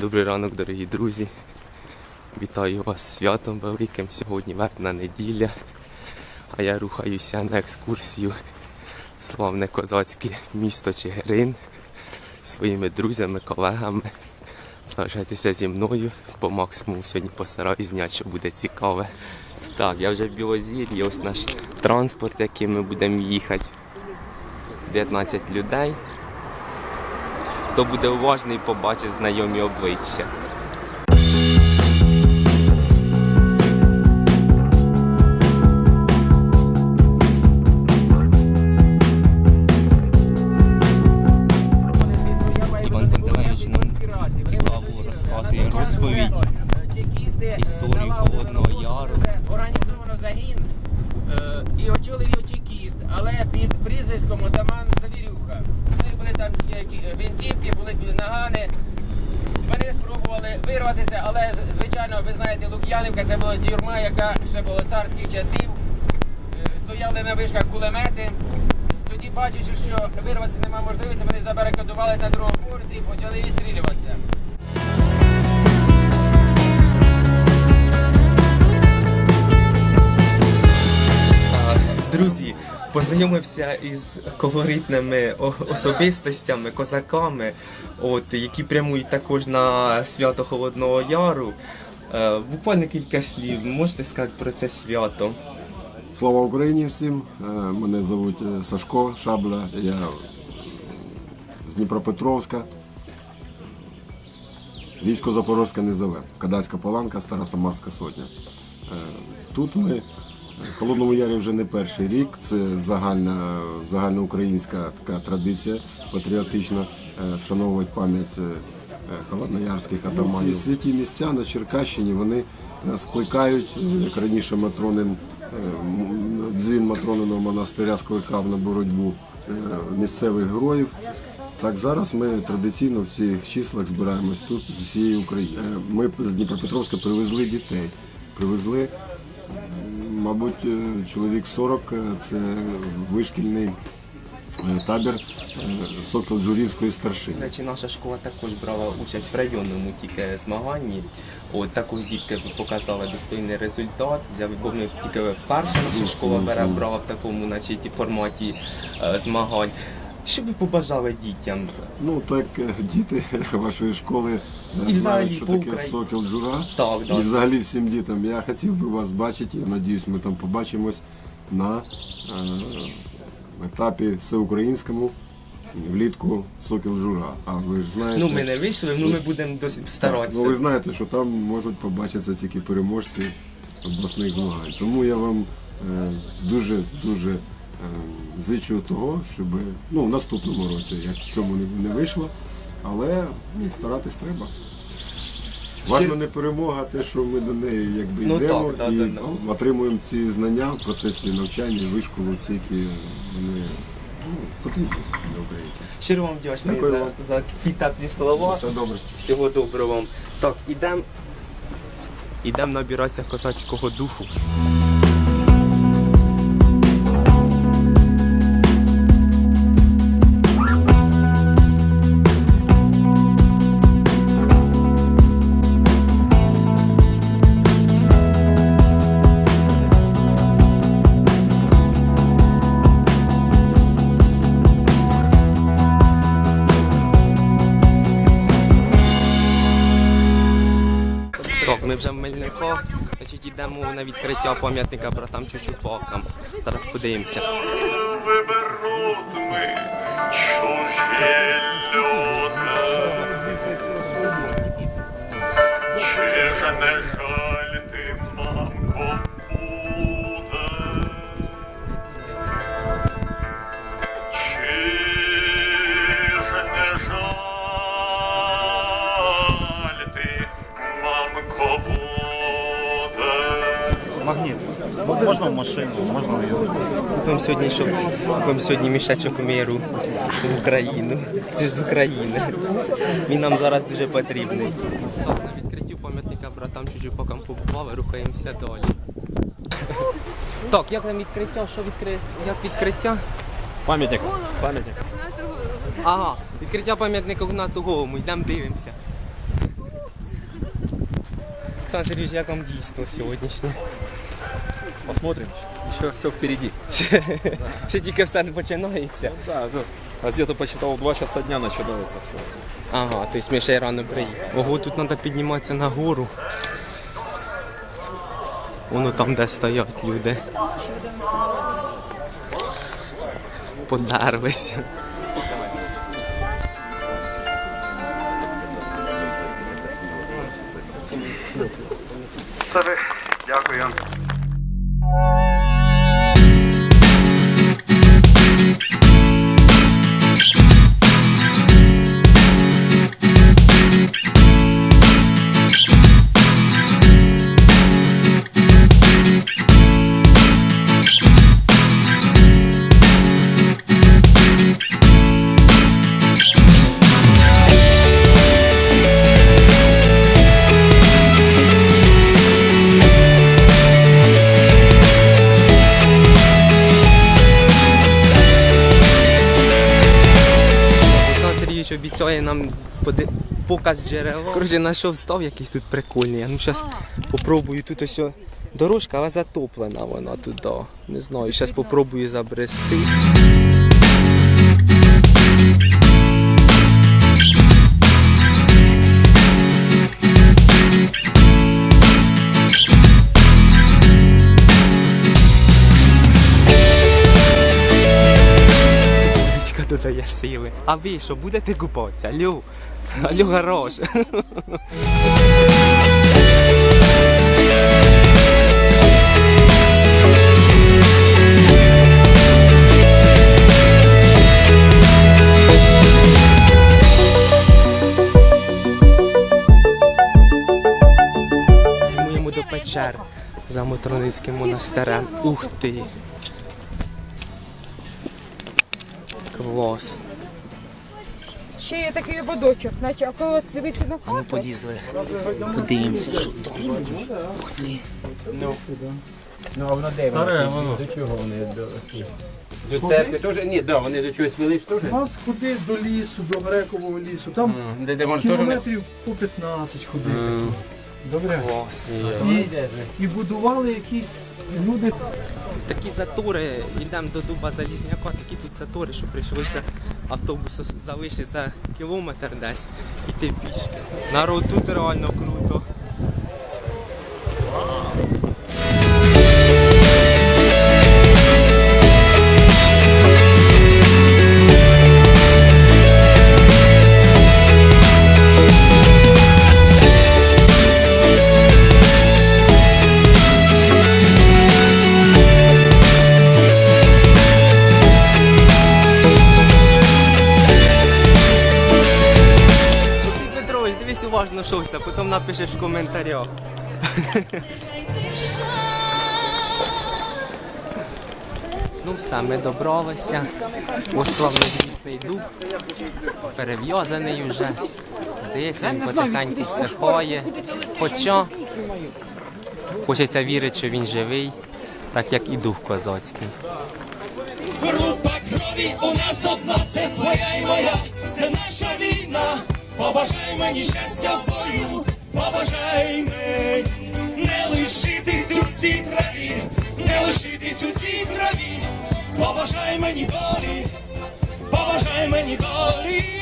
Добрий ранок, дорогі друзі. Вітаю вас святом великим. Сьогодні вербна неділя. А я рухаюся на екскурсію в славне козацьке місто Чигирин своїми друзями, колегами. Залишайтеся зі мною. По максимуму сьогодні постараюсь зняти, що буде цікаве. Так, я вже в Білозір'ї, ось наш транспорт, яким ми будемо їхати. 19 людей. Хто буде уважний, побачить знайомі обличчя. Іван Пантелеївич нам цікаво розказує розповідь історію Холодного Яру. Організовано загін е, і очолив його чекіст, але під прізвиськом отаман Завірюха. У них були там які винтівки, були нагани. Вони спробували вирватися, але звичайно, ви знаєте, Лук'янівка це була тюрма, яка ще була царських часів. Е, Стояли на вишках кулемети. Тоді, бачачи, що вирватися немає можливості, вони забарикадувалися на другому поверсі і почали відстрілюватися. Друзі, познайомився із колоритними особистостями, козаками, от, які прямують також на свято Холодного Яру. Е, буквально кілька слів. Можете сказати про це свято? Слава Україні всім! Е, Мене звуть е, Сашко Шабля, я з Дніпропетровська. Військо Запорозьке низове, Кадацька Паланка, Стара Самарська сотня. Тут ми в Холодному Ярі вже не перший рік. Це загальна, загальноукраїнська така традиція патріотична, е, вшановувати пам'ять е, холодноярських атаманів. Ці святі місця на Черкащині вони е, скликають, е, як раніше Матронин, е, дзвін Матрониного монастиря скликав на боротьбу е, місцевих героїв. Так зараз ми традиційно в цих числах збираємось тут з усієї України. Е, Ми з Дніпропетровська привезли дітей. Привезли, мабуть, е, чоловік 40, е, це вишкільний е, табір е, Сокіл Джурівської старшини. Значить, наша школа також брала участь в районному тільки змаганні. От також дітки показали достойний результат. Взяв- Бо тільки вперше наша школа бере брала в такому, значить, форматі змагань. Що ви побажали дітям? Ну, так е, діти вашої школи І взагалі знають, що таке Україні. Сокіл Джура. Так, І взагалі всім дітям. Я хотів би вас бачити, я надіюсь, ми там побачимось на е, етапі всеукраїнському влітку Сокіл Жура. А ви ж знаєте, Ну, ми не вийшли, ну ми будемо досить Так, старатися. ну ви знаєте, що там можуть побачитися тільки переможці обласних змагань. Тому я вам е, дуже дуже е, зичу того, щоб ну, в наступному році, як в цьому не, вийшло, але ну, старатись треба. Важно не перемога, те, що ми до неї якби Ну, йдемо так, і да, да. отримуємо ці знання в процесі навчання, вишколу, ці, які вони ну, потрібні для українців. Щиро вам вдячний за, за ці теплі слова. Все добре. Всього доброго вам. Так, ідемо ідем набиратися козацького духу. Так, ми вже в Мельниках. Значить, йдемо на відкриття пам'ятника братам Чучупакам. Зараз подивимося. виберуть ми чужі Можна в машину, можна в його. Купимо сьогодні, щоб купимо сьогодні мішечок миру в Україну. Це ж з України. Він нам зараз дуже потрібний. Так, на відкритті пам'ятника братам Чучупакам побували, рухаємося далі. Так, як нам відкриття? Що відкри... Як відкриття? Пам'ятник. Пам'ятник. Ага, відкриття пам'ятника Гнату Голому, йдемо дивимося. Олександр Сергійович, як вам дійство сьогоднішнє? Посмотрим. Еще все впереди. Ще, тільки все починається. Да, за- а где-то посчитал, в 2 часа дня начинается все. Ага, тобто ми ще й рано приїхали. Ого, тут треба підніматися на гору. Воно там, де стоять люди. Подервися. Це ви. Дякую. Олександр обіцяє нам поди- показ джерела. Коротше, знайшов став якийсь тут прикольний. Я ну зараз попробую тут ось дорожка, але затоплена вона туди. Не знаю, зараз попробую забрести. Додає. А ви що, будете купатися? Алло, алло, гараж. Йдемо до печер за Мотроницьким монастирем. Ух ти! Клас. Ще є такий ободочок, наче а коли дивиться на А ну фото. полізли. Подивимося, що там. Ух ти. Ну, а воно де? Старе воно. До чого вони до До церкви теж? Ні, да, вони до чогось вели ж теж. У нас ходи до лісу, до Грекового лісу. Там М, Де, де може теж вони- кілометрів по 15 ходити. Добре. Клас. І, і будували якісь люди. Такі затори, йдемо до дуба Залізняка, такі тут затори, що прийшлося автобусу залишиться кілометр десь іти пішки. Народ тут реально це, потім напишеш в коментарях. Ну все, ми добралися. Ось славнозвісний дуб. Перев'язаний вже. Здається, він потихеньку всихає. Хоча хочеться вірити, що він живий, так як і дух козацький. Група крові у нас одна, це твоя і моя. Побажай мені щастя в бою, побажай мені не лишитись у цій траві, не лишитись у цій траві, побажай мені долі, побажай мені долі.